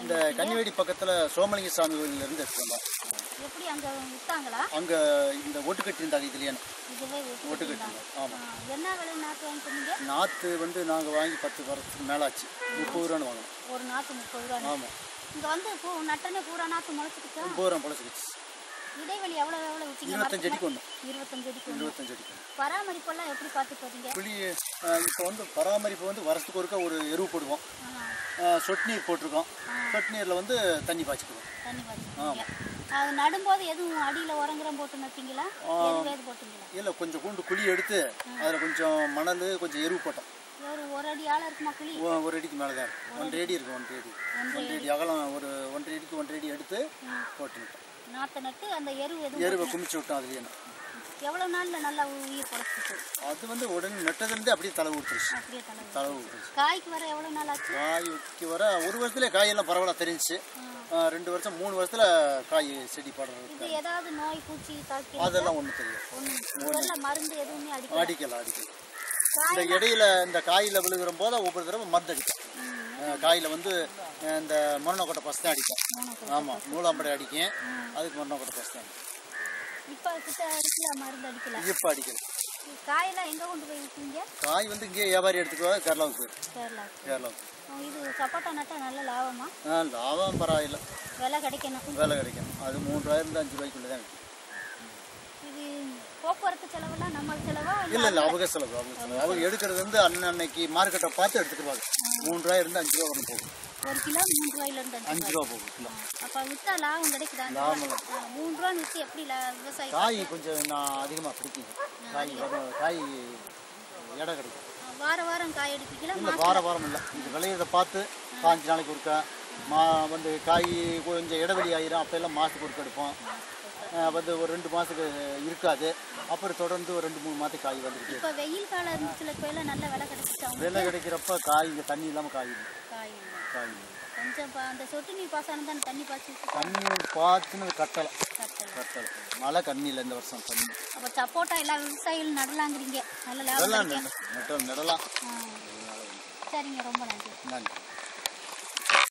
இந்த கன்னிவேடி பக்கத்தில் சோமலிங்க சாமி கோயில்ல இருந்து எடுத்துட்டு வந்தோம் எப்படி அங்க அங்கே இந்த ஒட்டு கட்டியிருந்தாங்க இதுலேயே. வித்துக்கிட்டாங்க. கட்டியிருந்தாங்க. ஆமாம் என்ன விலை நாட்டு வாங்கி சொன்னீங்க நாற்று வந்து நாங்கள் வாங்கி பத்து வருஷத்துக்கு மேலாச்சு. முப்பது ரூபான்னு வாங்கினோம். ஒரு நாத்து முப்பது ரூபா ஆமாம் இங்க வந்து பூ நட்டனே பூரா நாத்து முளைச்சிக்கிச்சா? முப்பது ரூபா பழச்சிக்கிச்சு இடைவெளி எவ்வளவு? விட்டீங்க இருபத்தஞ்சு அடிக்கு ஒன்று இருபத்தஞ்சு அடிக்கு. இருபத்தஞ்சு அடிக்கு. ஒன்று பராமரிப்பெல்லாம் எப்படி பார்த்துட்டு வரீங்க புளி இப்போ வந்து பராமரிப்பு வந்து வருஷத்துக்கு ஒருக்கா ஒரு எருவு போடுவோம். சொட்டு நீர் போட்டிருக்கோம். சொட்டு நீரில் வந்து தண்ணி பாய்ச்சிக்குவோம். தண்ணி அது நடும்போது எதுவும் அடியில உரங்குறம் போட்டு நட்டீங்களா? எது வேது போட்டீங்களா? இல்லை கொஞ்சம் கூண்டு குழி எடுத்து அதில் கொஞ்சம் மணல் கொஞ்சம் எருவு போட்டோம். ஒரு ஒரு அடி ஆழம் இருக்குமா குழி? ஒரு அடிக்கு மேலே தான் இருக்கும் ஒன்றரை அடி. இருக்கும் ஒன்றரை அடி. ஒன்றரை அடி. அகலம் ஒரு ஒன்றரை அடிக்கு ஒன்றரை அடி எடுத்து போட்டுக்கிட்டோம் நாற்றை நட்டு அந்த எரு எதுவும் எருவை குமிச்சு விட்டோம் அதுலேயே எவ்வளவு நாள்ல நல்லா உயிர் குறைச்சிட்டு அது வந்து உடனே நட்டதுலேருந்து அப்படியே தலை ஊற்றுச்சு அப்படியே தலை தலை காய்க்கு வர எவ்வளவு நாள் ஆச்சு? காய் வைக்க வர ஒரு வருஷத்துல காயெல்லாம் பரவாயில்ல தெரிஞ்சுச்சு ஆஹ் ரெண்டு வருஷம் மூணு வருஷத்துல காய் செடி படுறது ஏதாவது நோய் பூச்சி தாக்கி அதெல்லாம் ஒன்றும் தெரியும் மருந்து எதுவுமே அடிக்கல. அடிக்கல அடிக்கல. இந்த இடையில இந்த காயில விழுகிற போது ஒவ்வொரு தடவை மருந்து அடிக்கும் காயில வந்து இந்த முருணக்கொட்டை பஸ் தான் அடிக்கும் ஆமாம் நூலாம்படை அடிக்கும் அதுக்கு முருணக்கொட்டை பஸ் தான் இப்ப மருந்து அடிக்கல? இப்போ அடிக்கல. காயெல்லாம் எங்க கொண்டு போய் விட்டீங்க காய் வந்து இங்கேயே வியாபாரி எடுத்துக்குவா கேரளாவுக்கு போயிடும். கேரளா கேரளாவுக்கு. இது சப்போட்டா நட்டா நல்ல லாபமா? ஆ லாபம் பரவாயில்ல. விலை கிடைக்கணும். வேலை கிடைக்கும் அது ரூபாயிலிருந்து அஞ்சு ரூபாய்க்குள்ளே தான் இது போக்குவரத்து செலவெல்லாம் நம்ம செலவா இல்ல இல்ல அவங்க செலவு அவங்க செலவு. அவங்க எடுக்கிறது வந்து அன்னன்னைக்கு மார்க்கெட்டை பார்த்து எடுத்துக்குவாங்க ரூபாய் இருந்து அஞ்சு ரூபா ஒன்று போகும். ஒரு கிலோ மூணு ரூபாயில இருந்து அஞ்சு ரூபா போகும் கிலோ. அப்ப வித்தா லாபம் கிடைக்குதா? மூணு ரூபான்னு வித்து எப்படி லா- விவசாயி காய் கொஞ்சம் நான் அதிகமாக பிடிக்கும் காய் காய் எடை கிடைக்கும். வார வாரம் காய் எடுப்பீங்களா? இல்லை வார வாரம் இல்லை. இது விளையிறத பார்த்து பாஞ்சு நாளைக்கு ஒருக்கா மா வந்து காய் கொஞ்சம் இடைவெளி ஆயிரும். அப்போ எல்லாம் மாதத்துக்கு ஒருக்கா எடுப்போம். வந்து ஒரு ரெண்டு மாதத்துக்கு இருக்காது. அப்புறம் தொடர்ந்து ஒரு ரெண்டு மூணு மாதத்துக்கு காய் வந்துருக்கு இப்ப வெயில் காலம் இருந்துச்சுல எல்லாம் நல்ல விலை கிடைச்சிச்சு அவங்க விலை கிடைக்கிறப்ப காய் இங்கே தண்ணி இல்லாமல் காய். காய். காய். கொஞ்சம் அந்த சொட்டு நீர் பாசனம் தான் தண்ணி பாய்ச்சி தண்ணி பார்த்துன்னு கட்டலை. கட்டல. மழை கம்மி இல்லை இந்த வருஷம் தண்ணி. அப்ப சப்போட்டா எல்லா விவசாயிகளும் நடலாங்கிறீங்க. நல்ல லாபம் நடலாம் நடலாம். சரிங்க ரொம்ப நன்றி. நன்றி.